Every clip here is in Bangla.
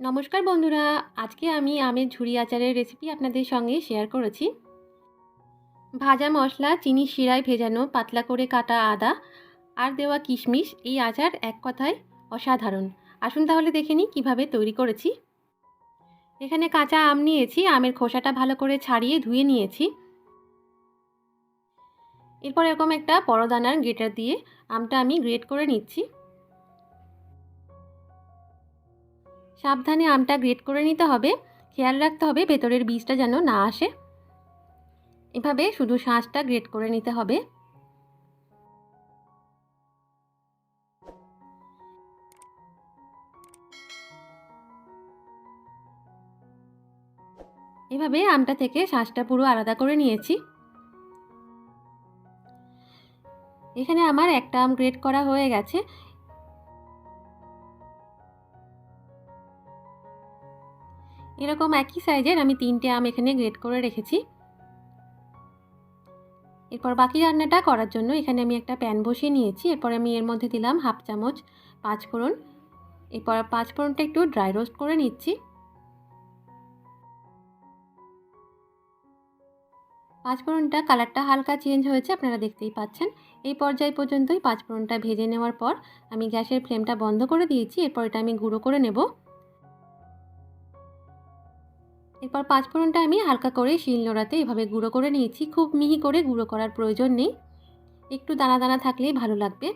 নমস্কার বন্ধুরা, আজকে আমি আমের ঝুড়ি আচারের রেসিপি আপনাদের সঙ্গে শেয়ার করেছি। ভাজা মশলা, চিনি শিরায় ভেজানো, পাতলা করে কাটা আদা আর দেওয়া কিশমিশ, এই আচার এক কথায় অসাধারণ। আসুন তাহলে দেখে নিই কীভাবে তৈরি করেছি। এখানে কাঁচা আম নিয়েছি, আমের খোসাটা ভালো করে ছাড়িয়ে ধুয়ে নিয়েছি। এরপর এরকম একটা পরদানার গ্রেটার দিয়ে আমটা আমি গ্রেট করে নিচ্ছি। সাবধানে আমটা গ্রেট করে নিতে হবে। খেয়াল রাখতে হবে ভেতরের বীজটা যেন না আসে। এভাবে শুধু শাঁসটা গ্রেট করে নিতে হবে। এভাবে আমটা থেকে শাঁসটা পুরো আলাদা করে নিয়েছি। এখানে আমার একটা আম গ্রেট করা হয়ে গেছে। এরকম একই সাইজের আমি তিনটে আম এখানে গ্রেট করে রেখেছি। এরপর বাকি রান্নাটা করার জন্য এখানে আমি একটা প্যান বসিয়ে নিয়েছি। এরপর আমি এর মধ্যে দিলাম হাফ চামচ পাঁচ ফোড়ন এরপর পাঁচ ফোড়নটা একটু ড্রাই রোস্ট করে নিচ্ছি। পাঁচ ফোড়নটা কালারটা হালকা চেঞ্জ হয়েছে, আপনারা দেখতেই পাচ্ছেন। এই পর্যায় পর্যন্তই পাঁচ ফোড়নটা ভেজে নেওয়ার পর আমি গ্যাসের ফ্লেমটা বন্ধ করে দিয়েছি। এরপর এটা আমি গুঁড়ো করে নেব। এরপর পাঁচফোড়নটা আমি হালকা করে শিল নোড়াতে এভাবে গুঁড়ো করে নিয়েছি। খুব মিহি করে গুঁড়ো করার প্রয়োজন নেই। একটু দানা দানা থাকলেই ভালো লাগবে।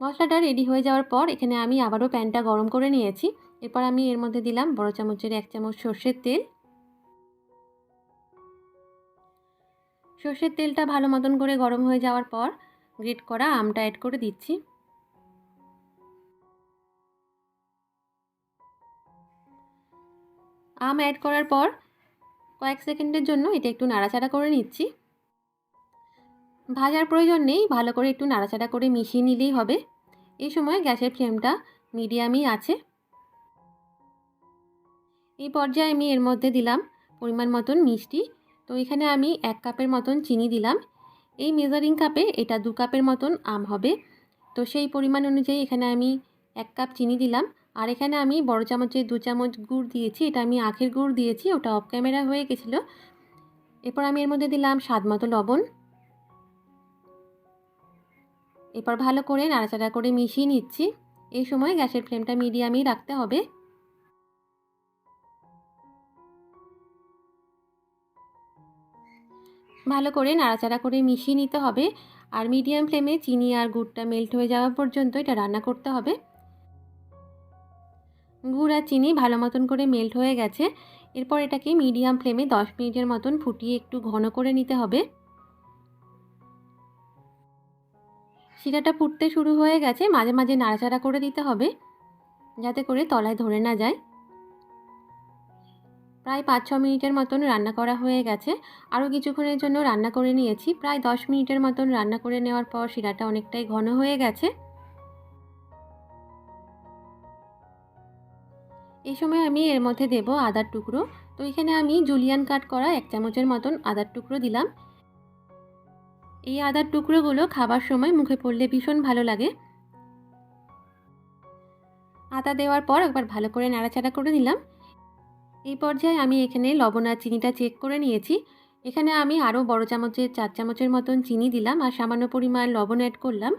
মশলাটা রেডি হয়ে যাওয়ার পর এখানে আমি আবারও প্যানটা গরম করে নিয়েছি। এরপর আমি এর মধ্যে দিলাম বড় চামচের এক চামচ সর্ষের তেল। সর্ষের তেলটা ভালো মতন করে গরম হয়ে যাওয়ার পর গ্রেট করা আমটা অ্যাড করে দিচ্ছি। আম অ্যাড করার পর কয়েক সেকেন্ডের জন্য এটা একটু নাড়াচাড়া করে নিচ্ছি। ভাজার প্রয়োজন নেই, ভালো করে একটু নাড়াচাড়া করে মিশিয়ে নিলেই হবে। এই সময় গ্যাসের ফ্লেমটা মিডিয়ামই আছে। এই পর্যায়ে আমি এর মধ্যে দিলাম পরিমাণ মতন মিষ্টি। তো এখানে আমি এক কাপের মতন চিনি দিলাম। এই মেজারিং কাপে এটা দু কাপের মতন আম হবে। তো সেই পরিমাণ অনুযায়ী এখানে আমি এক কাপ চিনি দিলাম। আর এখানে আমি বড় চামচের দু চামচ গুড় দিয়েছি, এটা আমি আখের গুড় দিয়েছি, ওটা অফ ক্যামেরা হয়ে গেছিল। এরপর আমি এর মধ্যে দিলাম স্বাদ মতো লবণ। এরপর ভালো করে নাড়াচাড়া করে মিশিয়ে নিচ্ছি। এই সময় গ্যাসের ফ্লেমটা মিডিয়ামই রাখতে হবে। ভালো করে নাড়াচাড়া করে মিশিয়ে নিতে হবে। আর মিডিয়াম ফ্লেমে চিনি আর গুড়টা মেল্ট হয়ে যাওয়া পর্যন্ত এটা রান্না করতে হবে। গুড় আর চিনি ভালো মতন করে মেল্ট হয়ে গেছে। এরপর এটাকে মিডিয়াম ফ্লেমে দশ মিনিটের মতন ফুটিয়ে একটু ঘন করে নিতে হবে। শিরাটা ফুটতে শুরু হয়ে গেছে, মাঝে মাঝে নাড়াচাড়া করে দিতে হবে, যাতে করে তলায় ধরে না যায়। প্রায় পাঁচ ছ মিনিটের মতন রান্না করা হয়ে গেছে। আরও কিছুক্ষণের জন্য রান্না করে নিয়েছি। প্রায় দশ মিনিটের মতন রান্না করে নেওয়ার পর শিরাটা অনেকটাই ঘন হয়ে গেছে। এই সময় আমি এর মধ্যে দেব আদার টুকরো। তো এখানে আমি জুলিয়ান কাট করা এক চামচের মতন আদার টুকরো দিলাম। এই আদার টুকরোগুলো খাবার সময় মুখে পড়লে ভীষণ ভালো লাগে। আদা দেওয়ার পর একবার ভালো করে নাড়াচাড়া করে দিলাম এই পর্যায়ে আমি এখানে লবণ আর চিনিটা চেক করে নিয়েছি। এখানে আমি আরও বড় চামচের, চার চামচের মতন চিনি দিলাম আর সামান্য পরিমাণ লবণ অ্যাড করলাম।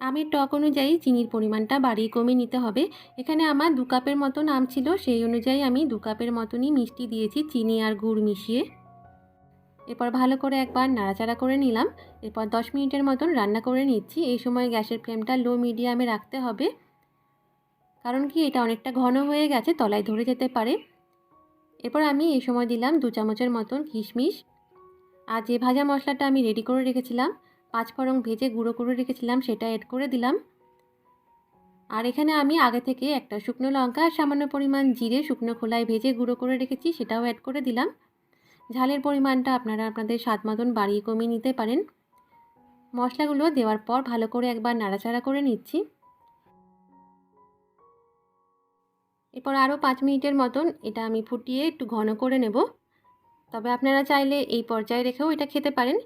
আমের টক অনুযায়ী চিনির পরিমাণটা বাড়িয়ে কমিয়ে নিতে হবে। এখানে আমার দু কাপের মতন আম ছিল, সেই অনুযায়ী আমি দু কাপের মতনই মিষ্টি দিয়েছি, চিনি আর গুড় মিশিয়ে। এরপর ভালো করে একবার নাড়াচাড়া করে নিলাম। এরপর দশ মিনিটের মতন রান্না করে নিচ্ছি। এই সময় গ্যাসের ফ্লেমটা লো মিডিয়ামে রাখতে হবে। কারণ কি, এটা অনেকটা ঘন হয়ে গেছে, তলায় ধরে যেতে পারে। এরপর আমি এই সময় দিলাম দু চামচের মতন কিশমিশ। আর যে ভাজা মশলাটা আমি রেডি করে রেখেছিলাম পাঁচ ফোড়ন ভেজে গুঁড়ো করে রেখেছিলাম, সেটা অ্যাড করে দিলাম। আর এখানে আমি আগে থেকে একটা শুকনো লঙ্কা আর সামান্য পরিমাণ জিরে শুকনো খোলায় ভেজে গুঁড়ো করে রেখেছি, সেটাও অ্যাড করে দিলাম। ঝালের পরিমাণটা আপনারা আপনাদের স্বাদ মতন বাড়িয়ে কমিয়ে নিতে পারেন। মশলাগুলো দেওয়ার পর ভালো করে একবার নাড়াচাড়া করে নিচ্ছি। এরপর আরও পাঁচ মিনিটের মতন এটা আমি ফুটিয়ে একটু ঘন করে নেব। তবে আপনারা চাইলে এই পর্যায়ে রেখেও এটা খেতে পারেন।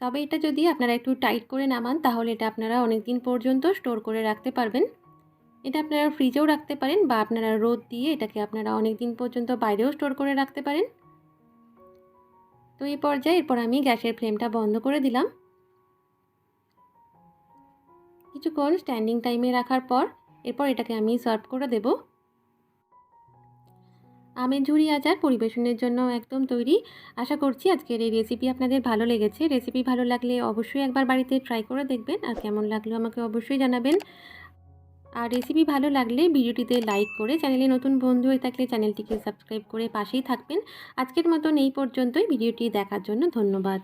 তবে এটা যদি আপনারা একটু টাইট করে নামান, তাহলে এটা আপনারা অনেক দিন পর্যন্ত স্টোর করে রাখতে পারবেন। এটা আপনারা ফ্রিজেও রাখতে পারেন বা আপনারা রোদ দিয়ে এটাকে আপনারা অনেক দিন পর্যন্ত বাইরেও স্টোর করে রাখতে পারেন। তো এই পর্যায়ে এরপর আমি গ্যাসের ফ্লেমটা বন্ধ করে দিলাম। কিছুক্ষণ স্ট্যান্ডিং টাইমে রাখার পর এরপর এটাকে আমি সার্ভ করে দেব। আমের ঝুড়ি আচার পরিবেশনের জন্য একদম তৈরি। আশা করছি আজকের এই রেসিপি আপনাদের ভালো লেগেছে। রেসিপি ভালো লাগলে অবশ্যই একবার বাড়িতে ট্রাই করে দেখবেন। আর কেমন লাগল আমাকে অবশ্যই জানাবেন। আর রেসিপি ভালো লাগলে ভিডিওটিতে লাইক করে চ্যানেলে নতুন বন্ধু হয়ে থাকলে চ্যানেলটিকে সাবস্ক্রাইব করে পাশেই থাকবেন। আজকের মতন এই পর্যন্তই। ভিডিওটি দেখার জন্য ধন্যবাদ।